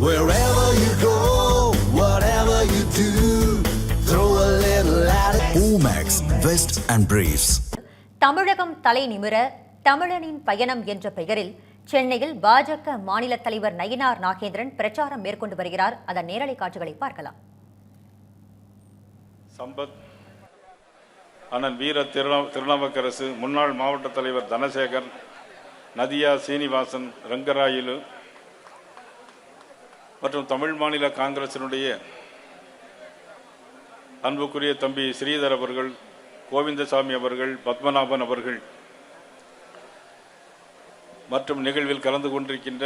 Wherever you go, whatever you do, throw a little at it. Omax, Vest and Briefs. தமிழகம் தலை நிமிர தமிழனின் பயணம் என்ற பெயரில் சென்னையில் பாஜக மாநில தலைவர் நயினார் நாகேந்திரன் பிரச்சாரம் மேற்கொண்டு வருகிறார் அதன் நேரலை காட்சிகளை பார்க்கலாம் சம்பத் அண்ணன் வீர திருநா திருநாவுக்கரசு முன்னாள் மாவட்ட தலைவர் தனசேகர் நதியா சீனிவாசன் ரங்கராயிலு மற்றும் தமிழ் மாநில காங்கிரசினுடைய அன்புக்குரிய தம்பி ஸ்ரீதர் அவர்கள் கோவிந்தசாமி அவர்கள் பத்மநாபன் அவர்கள் மற்றும் நிகழ்வில் கலந்து கொண்டிருக்கின்ற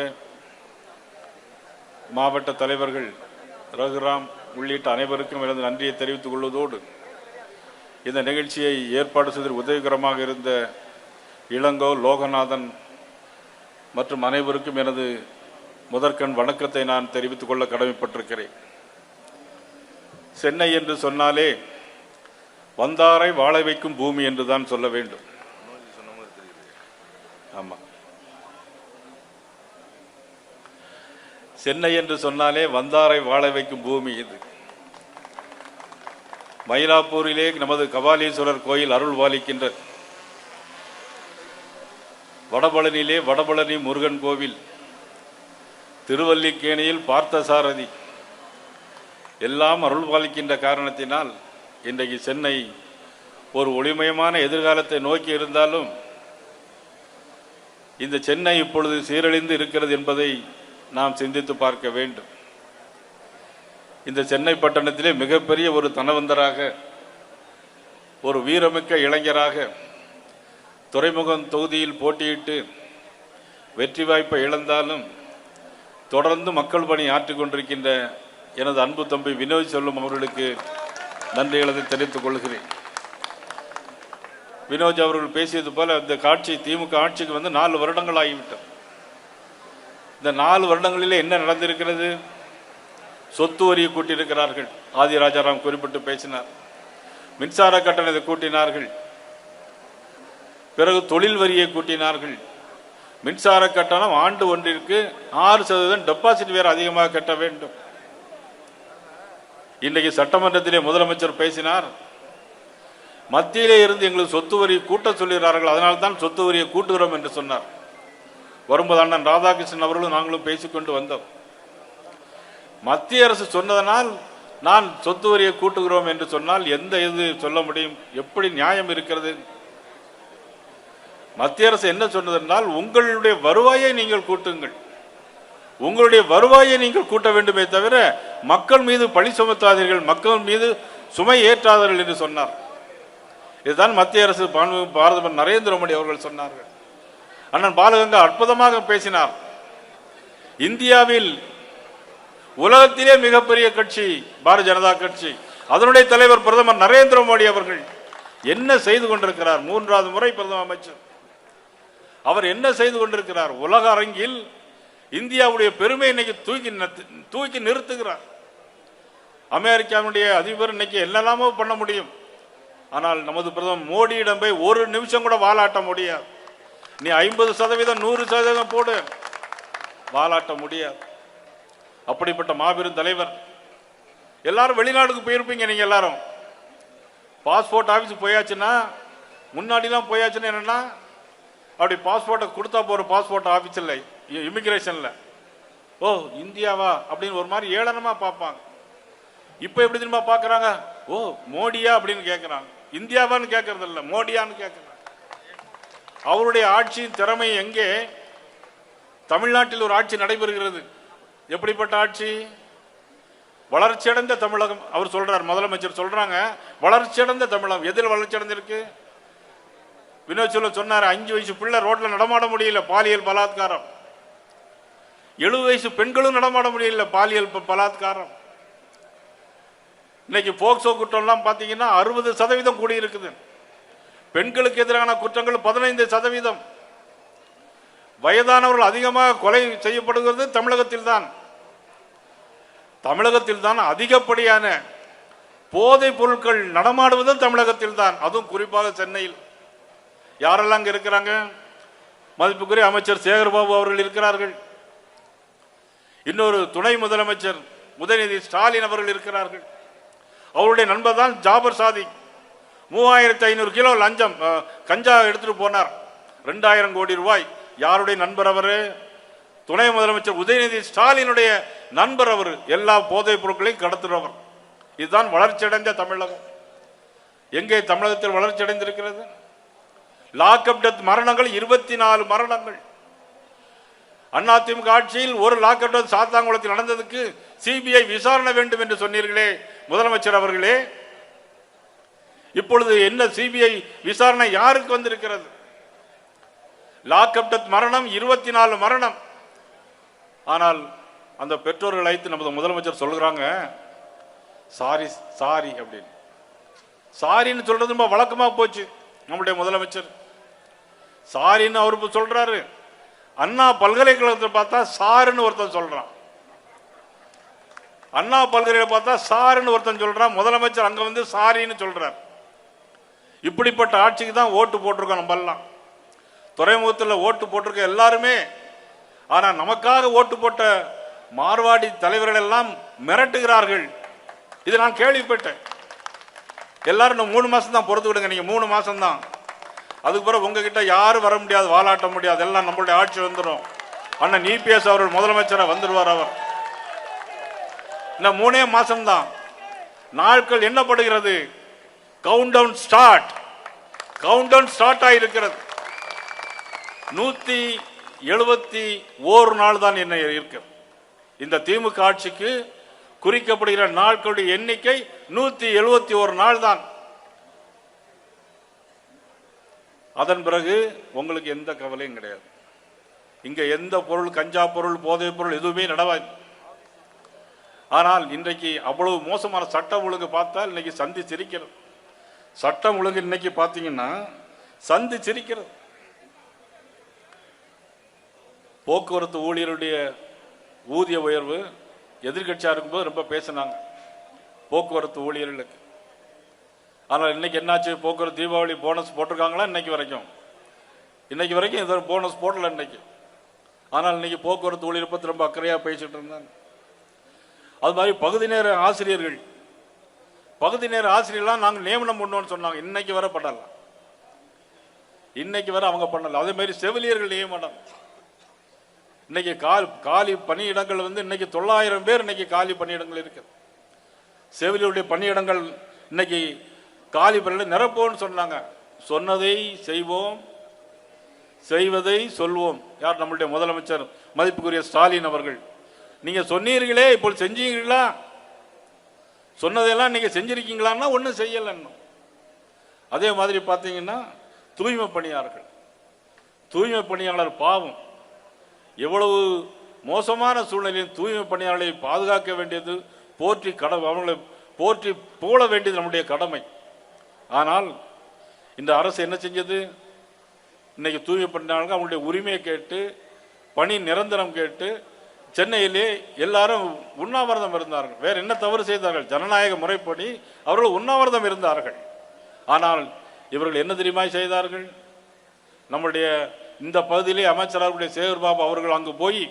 மாவட்ட தலைவர்கள் ரகுராம் உள்ளிட்ட அனைவருக்கும் எனது நன்றியை தெரிவித்துக் கொள்வதோடு இந்த நிகழ்ச்சியை ஏற்பாடு செய்து உதவிகரமாக இருந்த இளங்கோ லோகநாதன் மற்றும் அனைவருக்கும் எனது முதற்கண் வணக்கத்தை நான் தெரிவித்துக் கொள்ள கடமைப்பட்டிருக்கிறேன். சென்னை என்று சொன்னாலே வந்தாரை வாழ வைக்கும் பூமி என்று தான் சொல்ல வேண்டும். ஆமா. சென்னை என்று சொன்னாலே வந்தாரை வாழ வைக்கும் பூமி இது. மயிலாப்பூரிலே நமது கபாலீஸ்வரர் கோயில் அருள் பாலிக்கின்ற வடபழனிலே வடபழனி முருகன் கோவில் திருவல்லிக்கேணியில் பார்த்தசாரதி. எல்லாம் அருள் பாலிக்கின்ற காரணத்தினால் இன்றைக்கு சென்னை ஒரு ஒளிமயமான எதிர்காலத்தை நோக்கி இருந்தாலும் இந்த சென்னை இப்பொழுது சீரழிந்து இருக்கிறது என்பதை நாம் சிந்தித்து பார்க்க வேண்டும். இந்த சென்னை பட்டணத்திலே மிகப்பெரிய ஒரு தனவந்தராக ஒரு வீரமிக்க இளைஞராக துறைமுகம் தொகுதியில் போட்டியிட்டு வெற்றி வாய்ப்பை இழந்தாலும் தொடர்ந்து மக்கள் பணி ஆற்றிக் கொண்டிருக்கின்ற எனது அன்பு தம்பி வினோய் செல்வம் அவர்களுக்கு நன்றிகளை தெரிவித்துக் கொள்கிறேன். வினோஜ் அவர்கள் பேசியது போல இந்த காட்சி திமுக ஆட்சிக்கு வந்து நாலு வருடங்கள் ஆகிவிட்டது. இந்த நாலு வருடங்களிலே என்ன நடந்திருக்கிறது? சொத்து வரியை கூட்டியிருக்கிறார்கள். ஆதி ராஜாராம் குறிப்பிட்டு பேசினார். மின்சார கட்டணத்தை கூட்டினார்கள். பிறகு தொழில் வரியை கூட்டினார்கள். மின்சார கட்டணம் ஆண்டு ஒன்றிற்கு ஆறு சதவீதம் டெபாசிட் வேறு அதிகமாக கட்ட வேண்டும். இன்றைக்கு சட்டமன்றத்திலே முதலமைச்சர் பேசினார். மத்தியிலே இருந்து எங்களுக்கு சொத்து வரி கூட்ட சொல்லுகிறார்கள் அதனால் தான் சொத்து வரியை கூட்டுகிறோம் என்று சொன்னார். வரும்போது அண்ணன் ராதாகிருஷ்ணன் அவர்களும் நாங்களும் பேசிக்கொண்டு வந்தோம். மத்திய அரசு சொன்னதனால் நான் சொத்து வரியை கூட்டுகிறோம் என்று சொன்னால் எந்த இது சொல்ல முடியும்? எப்படி நியாயம் இருக்கிறது? மத்திய அரசு என்ன சொன்னதென்றால் உங்களுடைய வருவாயை நீங்கள் கூட்டுங்கள். உங்களுடைய வருவாயை நீங்கள் கூட்ட வேண்டுமே தவிர மக்கள் மீது பழி சுமத்தாதீர்கள் மக்கள் மீது சுமை ஏற்றாதீர்கள் என்று சொன்னார். இதுதான் மத்திய அரசு பாண்பு- நரேந்திர மோடி அவர்கள் சொன்னார்கள். அண்ணன் பாலகங்கா அற்புதமாக பேசினார். இந்தியாவில் உலகத்திலே மிகப்பெரிய கட்சி பாரதிய ஜனதா கட்சி அதனுடைய தலைவர் பிரதமர் நரேந்திர மோடி அவர்கள் என்ன செய்து கொண்டிருக்கிறார்? மூன்றாவது முறை பிரதம அமைச்சர். அவர் என்ன செய்து கொண்டிருக்கிறார்? உலக அரங்கில் இந்தியாவுடைய பெருமை இன்னைக்கு தூக்கி தூக்கி நிறுத்துகிறார். அமெரிக்காவுடைய அதிபர் இன்னைக்கு என்னெல்லாமோ பண்ண முடியும். ஆனால் நமது பிரதமர் மோடியிடம் போய் ஒரு நிமிஷம் கூட வாலாட்ட முடியாது. நீ ஐம்பது சதவீதம் நூறு சதவீதம் போடு. வாலாட்ட முடியாது. அப்படிப்பட்ட மாபெரும் தலைவர். எல்லாரும் வெளிநாடுக்கு போயிருப்பீங்க நீங்கள் எல்லாரும். பாஸ்போர்ட் ஆஃபீஸுக்கு போயாச்சுன்னா முன்னாடிலாம் போயாச்சுன்னா என்னென்னா அப்படி பாஸ்போர்ட்டை கொடுத்தா போகிற பாஸ்போர்ட் ஆஃபீஸில் இமிக்ரேஷனில் ஓ இந்தியாவா? அப்படின்னு ஒரு மாதிரி ஏளனமாக பார்ப்பாங்க. இப்போ எப்படி தெரியுமா பார்க்குறாங்க? ஓ மோடியா அப்படின்னு கேட்குறாங்க இந்தியாவான்னு கேட்கறது இல்லை மோடியான்னு கேட்குறாங்க அவருடைய ஆட்சியின் திறமை எங்கே? தமிழ்நாட்டில் ஒரு ஆட்சி நடைபெறுகிறது. எப்படிப்பட்ட ஆட்சி? வளர்ச்சியடைந்த தமிழகம் அவர் சொல்றார் முதலமைச்சர் சொல்றாங்க வளர்ச்சியடைந்த தமிழகம். எதில் வளர்ச்சியடைந்திருக்கு? வினோத் சொல்ல சொன்னார் அஞ்சு வயசு பிள்ளை ரோட்டில் நடமாட முடியல பாலியல் பலாத்காரம். எழுபது வயசு பெண்களும் நடமாட முடியல பாலியல் பலாத்காரம். இன்னைக்கு போக்சோ குற்றம்லாம் பார்த்தீங்கன்னா அறுபது சதவீதம் கூடி இருக்குது பெண்களுக்கு எதிரான குற்றங்கள் பதினைந்து சதவீதம். வயதானவர்கள் அதிகமாக கொலை செய்யப்படுகிறது தமிழகத்தில் தான் தமிழகத்தில் தான் அதிகப்படியான போதைப் பொருட்கள் நடமாடுவதும் தமிழகத்தில் தான் அதுவும் குறிப்பாக சென்னையில். யாரெல்லாம் அங்கே இருக்கிறாங்க? மதிப்புக்குரிய அமைச்சர் சேகர்பாபு அவர்கள் இருக்கிறார்கள். இன்னொரு துணை முதலமைச்சர் உதயநிதி ஸ்டாலின் அவர்கள் இருக்கிறார்கள். அவருடைய நண்பர் தான் ஜாபர் சாதி. மூவாயிரத்தி ஐநூறு கிலோ லஞ்சம் கஞ்சா எடுத்துட்டு போனார். ரெண்டாயிரம் கோடி ரூபாய். யாருடைய நண்பர் அவர்? துணை முதலமைச்சர் உதயநிதி ஸ்டாலினுடைய நண்பர் அவர். எல்லா போதைப் பொருட்களையும் கடத்துறவர். இதுதான் வளர்ச்சியடைந்த தமிழகம். எங்கே தமிழகத்தில் வளர்ச்சி அடைந்திருக்கிறது லாக்அப் டெத் மரணங்கள் இருபத்தி நாலு மரணங்கள். அதிமுக ஆட்சியில் ஒரு லாக்அப் டெத் சாத்தாங்குளத்தில் நடந்ததுக்கு சிபிஐ விசாரணை வேண்டும் என்று சொன்னீர்களே முதலமைச்சர் அவர்களே. இப்பொழுது என்ன சிபிஐ விசாரணை யாருக்கு வந்திருக்கிறது? லாக்அப் டெத் மரணம் இருபத்தி நாலு மரணம். ஆனால் அந்த பெற்றோர்கள் அழைத்து நமது முதலமைச்சர் சொல்கிறாங்க சாரி சாரி அப்படின்னு. சாரின்னு சொல்றது ரொம்ப வழக்கமாக போச்சு நம்முடைய முதலமைச்சர். சாரின்னு அவர் இப்போ சொல்கிறாரு அண்ணா பல்கலைக்கழகத்தில் பார்த்தா சாருன்னு ஒருத்தன் சொல்கிறான் அண்ணா பல்கலையில் பார்த்தா சாருன்னு ஒருத்தன் சொல்கிறான் முதலமைச்சர் அங்கே வந்து சாரின்னு சொல்கிறார் இப்படிப்பட்ட ஆட்சிக்கு தான் ஓட்டு போட்டிருக்கோம் நம்மெல்லாம் துறைமுகத்தில் ஓட்டு போட்டிருக்க எல்லாருமே ஆனால் நமக்காக ஓட்டு போட்ட மார்வாடி தலைவர்கள் எல்லாம் மிரட்டுகிறார்கள். இது நான் கேள்விப்பட்டேன். எல்லாரும் இன்னும் மூணு மாதம் தான் பொறுத்துக்கிடுங்க. நீங்கள் மூணு மாதம் தான் அதுக்கு பிறகு உங்ககிட்ட யாரும் வர முடியாது வாலாட்ட முடியாது எல்லாம் நம்மளுடைய ஆட்சி வந்துடும் அண்ணன் இபிஎஸ் அவர்கள் முதலமைச்சராக வந்துடுவார் அவர். இன்னும் மூணே மாசம்தான். நாட்கள் என்னப்படுகிறது countdown start countdown start ஆகிருக்கிறது நூற்றி எழுபத்தி ஓரு நாள் தான் என்ன இருக்கு. இந்த திமுக ஆட்சிக்கு குறிக்கப்படுகிற நாட்களுடைய எண்ணிக்கை நூற்றி எழுபத்தி ஒரு நாள் தான் அதன் பிறகு உங்களுக்கு எந்த கவலையும் கிடையாது. இங்கே எந்த பொருள் கஞ்சா பொருள் போதைப் பொருள் எதுவுமே நடவாது. ஆனால் இன்றைக்கு அவ்வளவு மோசமான சட்டம் ஒழுங்கு பார்த்தால் இன்னைக்கு சந்தி சிரிக்கிறது. சட்டம் ஒழுங்கு இன்னைக்கு பார்த்தீங்கன்னா சந்தி சிரிக்கிறது. போக்குவரத்து ஊழியருடைய ஊதிய உயர்வு எதிர்கட்சியாக இருக்கும்போது ரொம்ப பேசினாங்க. போக்குவரத்து ஊழியர்களுக்கு. ஆனால் இன்றைக்கி என்னாச்சு? போக்குவரத்து தீபாவளி போனஸ் போட்டிருக்காங்களா இன்றைக்கி வரைக்கும்? இன்றைக்கி வரைக்கும் எந்த போனஸ் போடல இன்னைக்கு. ஆனால் இன்னைக்கு போக்குவரத்து ஊழியர் பற்றி ரொம்ப அக்கறையாக பேசிகிட்டு இருந்தாங்க. அது மாதிரி பகுதி நேர ஆசிரியர்கள் பகுதி நேர ஆசிரியர்லாம் நாங்கள் நியமனம் பண்ணோம்னு சொன்னாங்க. இன்னைக்கு வர பண்ணல. இன்னைக்கு வர அவங்க பண்ணல. அதே மாதிரி செவிலியர்கள் நியமனம். இன்னைக்கு கால் காலி பணியிடங்கள் வந்து இன்னைக்கு தொள்ளாயிரம் பேர் இன்னைக்கு காலி பணியிடங்கள் இருக்கு. செவிலியருடைய பணியிடங்கள் இன்னைக்கு காலி பணியிட நிரப்போம்னு சொன்னாங்க. சொன்னதை செய்வோம் செய்வதை சொல்வோம். யார் நம்மளுடைய முதலமைச்சர்? மதிப்புக்குரிய ஸ்டாலின் அவர்கள். நீங்க சொன்னீர்களே இப்போ செஞ்சீங்களா சொன்னதெல்லாம் நீங்க செஞ்சிருக்கீங்களான்னா ஒன்றும் செய்யலைன்னு. இன்னும் அதே மாதிரி பார்த்தீங்கன்னா தூய்மை பணியாளர்கள். தூய்மை பணியாளர் பாவம். எவ்வளவு மோசமான சூழ்நிலையில் தூய்மை பணியாளர்களை பாதுகாக்க வேண்டியது போற்றி கட அவர்களை போற்றி புகழ வேண்டியது நம்முடைய கடமை. ஆனால் இந்த அரசு என்ன செஞ்சது? இன்னைக்கு தூய்மை பணியாளர்கள் அவங்களுடைய உரிமையை கேட்டு பணி நிரந்தரம் கேட்டு சென்னையிலே எல்லாரும் உண்ணாவிரதம் இருந்தார்கள். வேற என்ன தவறு செய்தார்கள்? ஜனநாயக முறைப்படி அவர்கள் உண்ணாவிரதம் இருந்தார்கள். ஆனால் இவர்கள் என்ன தெரியுமா செய்தார்கள்? நம்முடைய இந்த பகுதியிலே அமைச்சராருடைய சேகர் பாபு அவர்கள் அங்கு போய்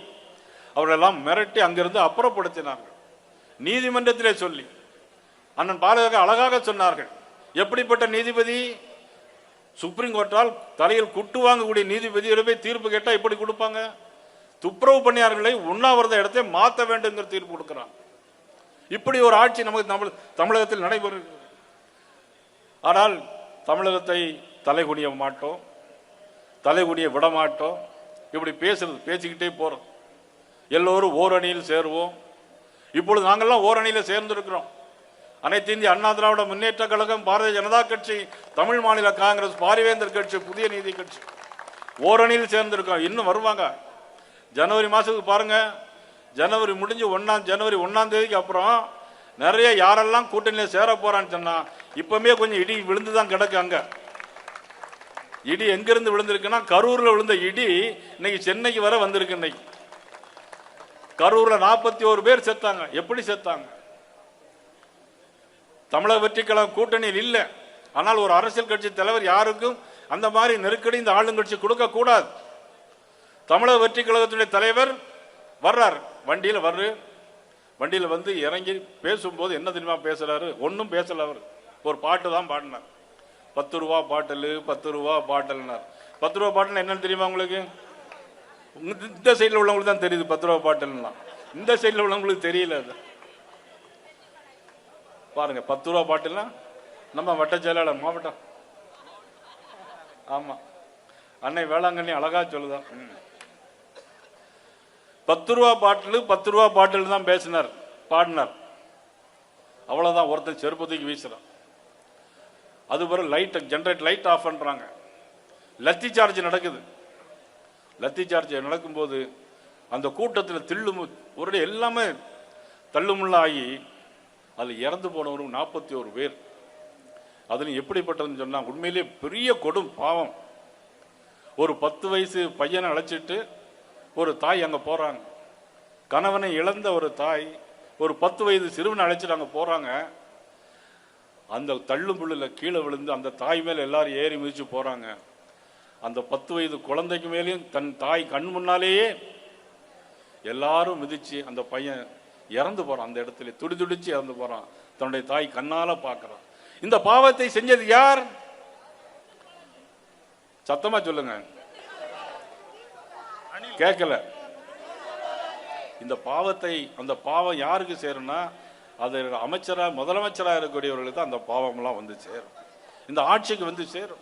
அவர்களெல்லாம் மிரட்டி அங்கிருந்து அப்புறப்படுத்தினார்கள். நீதிமன்றத்திலே சொல்லி அண்ணன் பாலக அழகாக சொன்னார்கள். எப்படிப்பட்ட நீதிபதி? சுப்ரீம் கோர்ட்டால் தலையில் குட்டு வாங்கக்கூடிய நீதிபதியோட போய் தீர்ப்பு கேட்டால் எப்படி கொடுப்பாங்க? துப்புரவு பணியாளர்களை உண்ணாவிரத இடத்தை மாற்ற வேண்டுங்கிற தீர்ப்பு கொடுக்குறாங்க இப்படி ஒரு ஆட்சி நமக்கு தமிழ் தமிழகத்தில் நடைபெறுகிறது. ஆனால் தமிழகத்தை தலைகுனிய மாட்டோம் தலைகுனிய விட மாட்டோம். இப்படி பேசுறது பேசிக்கிட்டே போகிறோம் எல்லோரும் ஓரணியில் சேருவோம். இப்பொழுது நாங்கள்லாம் ஓரணியில் சேர்ந்துருக்கிறோம். அனைத்து இந்திய அண்ணா திராவிட முன்னேற்ற கழகம் பாரதிய ஜனதா கட்சி தமிழ் மாநில காங்கிரஸ் பாரிவேந்தர் கட்சி புதிய நீதி கட்சி. ஓரணியில் சேர்ந்திருக்கோம் இன்னும் வருவாங்க. ஜனவரி மாதத்துக்கு பாருங்க. ஜனவரி முடிஞ்சு ஒன்றாம் ஜனவரி ஒன்றாம் தேதிக்கு அப்புறம் நிறைய யாரெல்லாம் கூட்டணியில் சேர போறான்னு சொன்னால் இப்பவுமே கொஞ்சம் இடி விழுந்து தான் கிடக்கு அங்கே. இடி எங்கிருந்து விழுந்திருக்குன்னா கரூரில் விழுந்த இடி இன்னைக்கு சென்னைக்கு வர வந்திருக்கு இன்னைக்கு. கரூரில் நாற்பத்தி ஒரு பேர் செத்தாங்க. எப்படி செத்தாங்க? தமிழக வெற்றி கழகம் கூட்டணியில் இல்லை. ஆனால் ஒரு அரசியல் கட்சி தலைவர் யாருக்கும் அந்த மாதிரி நெருக்கடி இந்த ஆளுங்கட்சி கொடுக்க கூடாது. தமிழக வெற்றி கழகத்துடைய தலைவர் வர்றார். வண்டியில் வர்று. வண்டியில் வந்து இறங்கி பேசும்போது என்ன தெரியுமா பேசுறாரு? ஒன்றும் பேசல அவர். ஒரு பாட்டு தான் பாடினார். பத்து ரூபா பாட்டில் பத்து ரூபா பாட்டில்னார். பத்து ரூபா பாட்டில் என்னன்னு தெரியுமா உங்களுக்கு? இந்த சைடில் உள்ளவங்களுக்கு தான் தெரியுது பத்து ரூபா பாட்டில்னா. இந்த சைடில் உள்ளவங்களுக்கு தெரியல அது. பாருங்க பத்து ரூபா பாட்டில்னா நம்ம வட்ட செயலாளர் மாவட்டம். ஆமா. அன்னை வேளாங்கண்ணி அழகா சொல்லுதான் பத்து ரூபா பாட்டில் பத்து ரூபா பாட்டில் தான் பேசினார் பாடினார். அவ்வளோதான் ஒருத்தன் செருப்பு தூக்கி வீசுறான். அது பிறகு லைட் ஜென்ரேட் லைட் ஆஃப் பண்ணுறாங்க லத்தி சார்ஜ் நடக்குது. லத்தி சார்ஜ் நடக்கும்போது அந்த கூட்டத்தில் தில்லு ஒரு எல்லாமே தள்ளுமுள்ள ஆகி அதில் இறந்து போனவரும் நாற்பத்தி ஒரு பேர். அதில் எப்படிப்பட்டதுன்னு சொன்னால் உண்மையிலேயே பெரிய கொடும் பாவம். ஒரு பத்து வயசு பையனை அழைச்சிட்டு ஒரு தாய் அங்கே போகிறாங்க கணவனை இழந்த ஒரு தாய் ஒரு பத்து வயது சிறுவனை அழைச்சிட்டு அங்கே போகிறாங்க அந்த தள்ளும் கீழே விழுந்து அந்த தாய் மேலே எல்லாரும் ஏறி மிதித்து போகிறாங்க அந்த பத்து வயது குழந்தைக்கு மேலேயும் தன் தாய் கண் முன்னாலேயே எல்லாரும் மிதித்து அந்த பையன் இறந்து போறான். அந்த இடத்துல துடி துடிச்சு இறந்து போறான். தன்னுடைய தாய் கண்ணால பார்க்குறான். இந்த பாவத்தை செஞ்சது யார்? சத்தமா சொல்லுங்க. கேட்கல. இந்த பாவத்தை அந்த பாவம் யாருக்கு சேரும்னா அது அமைச்சரா முதலமைச்சரா இருக்கக்கூடியவர்களுக்கு தான் அந்த பாவம்லாம் வந்து சேரும். இந்த ஆட்சிக்கு வந்து சேரும்.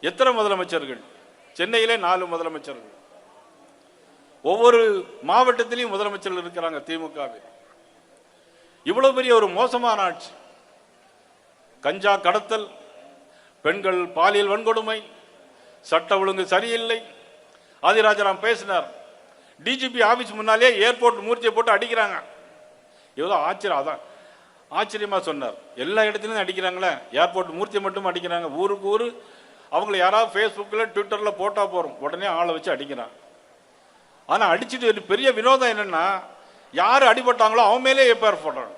எத்தனை முதலமைச்சர்கள்? சென்னையிலே நாலு முதலமைச்சர்கள். ஒவ்வொரு மாவட்டத்திலையும் முதலமைச்சர்கள் இருக்கிறாங்க திமுகவில் இவ்வளவு பெரிய ஒரு மோசமான ஆட்சி. கஞ்சா கடத்தல் பெண்கள் பாலியல் வன்கொடுமை சட்ட ஒழுங்கு சரியில்லை. ஆதிராஜராம் பேசினார். டிஜிபி ஆபீஸ் முன்னாலே ஏர்போர்ட் மூர்த்தியை போட்டு அடிக்கிறாங்க. எவ்வளோ ஆச்சரியம் அதான் ஆச்சரியமாக சொன்னார். எல்லா இடத்துலையும் அடிக்கிறாங்களே. ஏர்போர்ட் மூர்த்தியை மட்டும் அடிக்கிறாங்க. ஊருக்கு ஊரு அவங்களை யாராவது ஃபேஸ்புக்கில் ட்விட்டரில் போட்டால் போகிறோம் உடனே ஆளை வச்சு அடிக்கிறான். ஆனால் அடிச்சுட்டு பெரிய வினோதம் என்னென்னா யார் அடிபட்டாங்களோ அவன் மேலே எஃப்ஐஆர் போடுறாங்க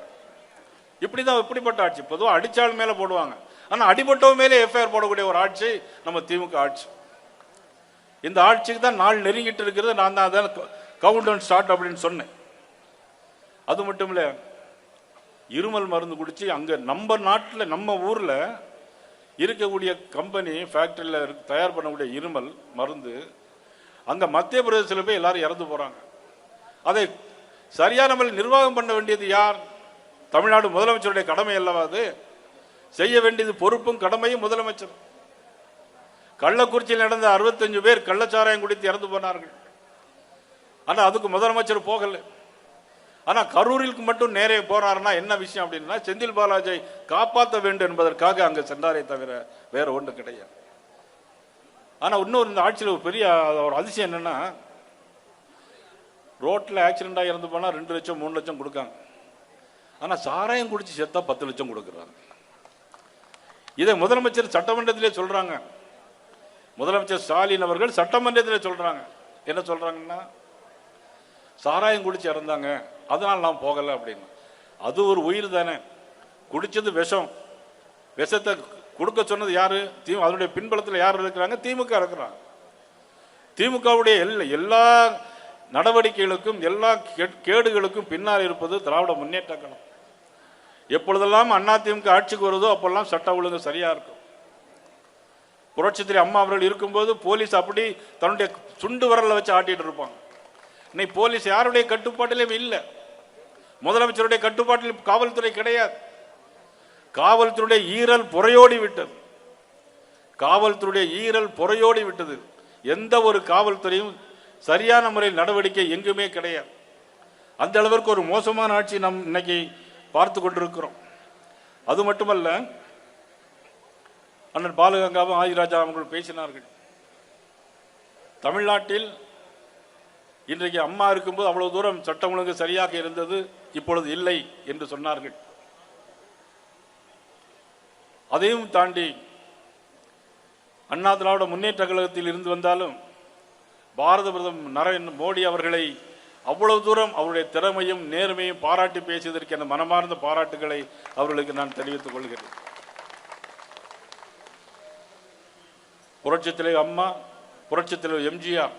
இப்படி தான் இப்படிப்பட்ட ஆட்சி. பொதுவாக அடித்தாள் மேலே போடுவாங்க. ஆனால் அடிபட்டவன் மேலே எஃப்ஐஆர் போடக்கூடிய ஒரு ஆட்சி நம்ம திமுக ஆட்சி. இந்த ஆட்சிக்கு தான் நாள் நெருங்கிட்டு இருக்கிறது. நான் தான் அதான் கவுண்ட் டவுன் ஸ்டார்ட் அப்படின்னு சொன்னேன். அது மட்டும் இல்லை இருமல் மருந்து குடிச்சு அங்கே நம்ம நாட்டில் நம்ம ஊரில் இருக்கக்கூடிய கம்பெனி ஃபேக்டரியில் தயார் பண்ணக்கூடிய இருமல் மருந்து அங்கே மத்திய பிரதேசத்தில் போய் எல்லாரும் இறந்து போகிறாங்க அதை சரியான முறையில் நிர்வாகம் பண்ண வேண்டியது யார்? தமிழ்நாடு முதலமைச்சருடைய கடமை அல்லவா அது? செய்ய வேண்டியது பொறுப்பும் கடமையும் முதலமைச்சர். கள்ளக்குறிச்சியில் நடந்த அறுபத்தஞ்சு பேர் கள்ளச்சாராயம் குடித்து இறந்து போனார்கள். ஆனால் அதுக்கு முதலமைச்சர் போகல. ஆனால் கரூரிற்கு மட்டும் நேரே போறாருன்னா என்ன விஷயம் அப்படின்னா செந்தில் பாலாஜியை காப்பாற்ற வேண்டும் என்பதற்காக அங்கே சென்றாரே தவிர வேற ஒன்று கிடையாது. ஆனால் இன்னொரு இந்த ஆட்சியில் ஒரு பெரிய ஒரு அதிசயம் என்னென்னா ரோட்டில் ஆக்சிடெண்ட்டாக இறந்து போனால் ரெண்டு லட்சம் மூணு லட்சம் கொடுக்காங்க. ஆனால் சாராயம் குடித்து செத்தா பத்து லட்சம் கொடுக்குறாங்க. இதை முதலமைச்சர் சட்டமன்றத்திலே சொல்கிறாங்க முதலமைச்சர் ஸ்டாலின் அவர்கள் சட்டமன்றத்தில் சொல்கிறாங்க என்ன சொல்கிறாங்கன்னா சாராயம் குடித்து இறந்தாங்க அதனால் நான் போகலை அப்படின்னு. அது ஒரு உயிர் தானே. குடித்தது விஷம். விஷத்தை கொடுக்க சொன்னது யாரு? தி அதனுடைய பின்பலத்தில் யார் இருக்கிறாங்க? திமுக இருக்கிறாங்க. திமுகவுடைய எல்லா எல்லா நடவடிக்கைகளுக்கும் எல்லா கேடுகளுக்கும் பின்னால் இருப்பது திராவிட முன்னேற்ற கழகம். எப்பொழுதெல்லாம் அதிமுக ஆட்சிக்கு வருதோ அப்பெல்லாம் சட்ட ஒழுங்கு சரியா இருக்கும். புரட்சித்திரி அம்மா அவர்கள் இருக்கும்போது போலீஸ் அப்படி தன்னுடைய சுண்டு வரலை வச்சு ஆட்டிட்டு இருப்பாங்க. இன்னைக்கு போலீஸ் யாருடைய கட்டுப்பாட்டிலும் இல்லை. முதலமைச்சருடைய கட்டுப்பாட்டில் காவல்துறை கிடையாது. காவல்துறையுடைய ஈரல் புறையோடி விட்டது. காவல்துறையுடைய ஈரல் புறையோடி விட்டது. எந்த ஒரு காவல்துறையும் சரியான முறையில் நடவடிக்கை எங்குமே கிடையாது. அந்த அளவிற்கு ஒரு மோசமான ஆட்சி நம் இன்னைக்கு பார்த்து கொண்டிருக்கிறோம். அது மட்டுமல்ல அண்ணன் பாலகங்காவும் ஆதிராஜா அவர்கள் பேசினார்கள். தமிழ்நாட்டில் இன்றைக்கு அம்மா இருக்கும்போது அவ்வளவு தூரம் சட்டம் ஒழுங்கு சரியாக இருந்தது இப்பொழுது இல்லை என்று சொன்னார்கள். அதையும் தாண்டி அண்ணா திராவிட முன்னேற்ற கழகத்தில் இருந்து வந்தாலும் பாரத பிரதமர் நரேந்திர மோடி அவர்களை அவ்வளவு தூரம் அவருடைய திறமையும் நேர்மையும் பாராட்டி பேசியதற்கு என மனமார்ந்த பாராட்டுகளை அவர்களுக்கு நான் தெரிவித்துக் கொள்கிறேன். புரட்சித்தலைவர் அம்மா புரட்சித்தலைவர் எம்ஜிஆர்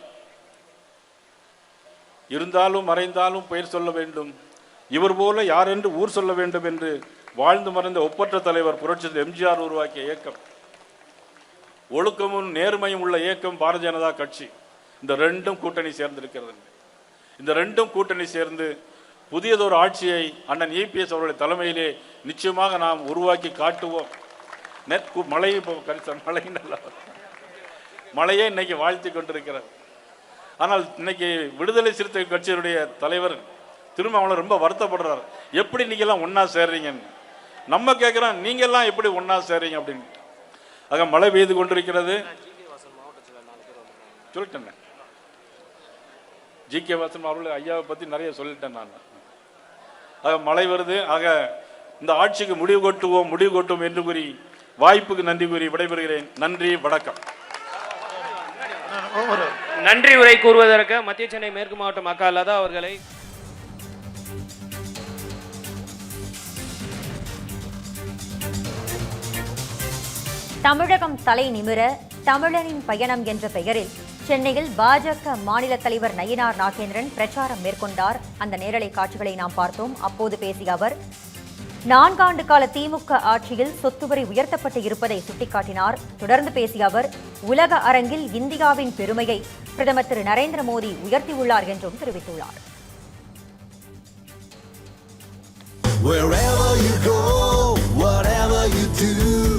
இருந்தாலும் மறைந்தாலும் பெயர் சொல்ல வேண்டும். இவர் போல யார் என்று ஊர் சொல்ல வேண்டும் என்று வாழ்ந்து மறைந்த ஒப்பற்ற தலைவர் புரட்சி எம்ஜிஆர் உருவாக்கிய இயக்கம். ஒழுக்கமும் நேர்மையும் உள்ள இயக்கம் பாரதிய ஜனதா கட்சி. இந்த ரெண்டும் கூட்டணி சேர்ந்திருக்கிறது. இந்த ரெண்டும் கூட்டணி சேர்ந்து புதியதொரு ஆட்சியை அண்ணன் இபிஎஸ் அவருடைய தலைமையிலே நிச்சயமாக நாம் உருவாக்கி காட்டுவோம். நெற்கு மழை இப்போ கரிச மழை நல்லா மழையே இன்னைக்கு வாழ்த்தி கொண்டிருக்கிறார் ஆனால் இன்னைக்கு விடுதலை சிறுத்தை கட்சியினுடைய தலைவர் திருமாவளவன் ரொம்ப வருத்தப்படுறார். எப்படி இன்னைக்கெல்லாம் எல்லாம் சேர்றீங்கன்னு. நம்ம கேட்குறோம் நீங்க எல்லாம் எப்படி ஒன்றா சேரீங்க அப்படின்னு. ஆக மழை பெய்து கொண்டிருக்கிறது. சொல்லிட்டேன். ஜி கே வாசன் அவர்கள் ஐயாவை பற்றி நிறைய சொல்லிட்டேன் நான். ஆக மழை வருது. ஆக இந்த ஆட்சிக்கு முடிவு கொட்டுவோம் முடிவு கொட்டுவோம் என்று கூறி வாய்ப்புக்கு நன்றி கூறி விடைபெறுகிறேன். நன்றி வணக்கம். நன்றி உரை கூறுவதற்கு மத்திய சென்னை மேற்கு மாவட்ட மக்கள் அவர்களை தமிழகம் தலை நிமிர தமிழனின் பயணம் என்ற பெயரில் சென்னையில் பாஜக மாநில தலைவர் நயினார் நாகேந்திரன் பிரச்சாரம் மேற்கொண்டார். அந்த நேரலை காட்சிகளை நாம் பார்த்தோம். அப்போது பேசிய அவர் நான்காண்டு கால திமுக ஆட்சியில் சொத்து வரி உயர்த்தப்பட்டு இருப்பதை சுட்டிக்காட்டினார். தொடர்ந்து பேசிய அவர் உலக அரங்கில் இந்தியாவின் பெருமையை பிரதமர் திரு நரேந்திர மோடி உயர்த்தியுள்ளார் என்றும் தெரிவித்துள்ளார். Wherever you go, whatever you do,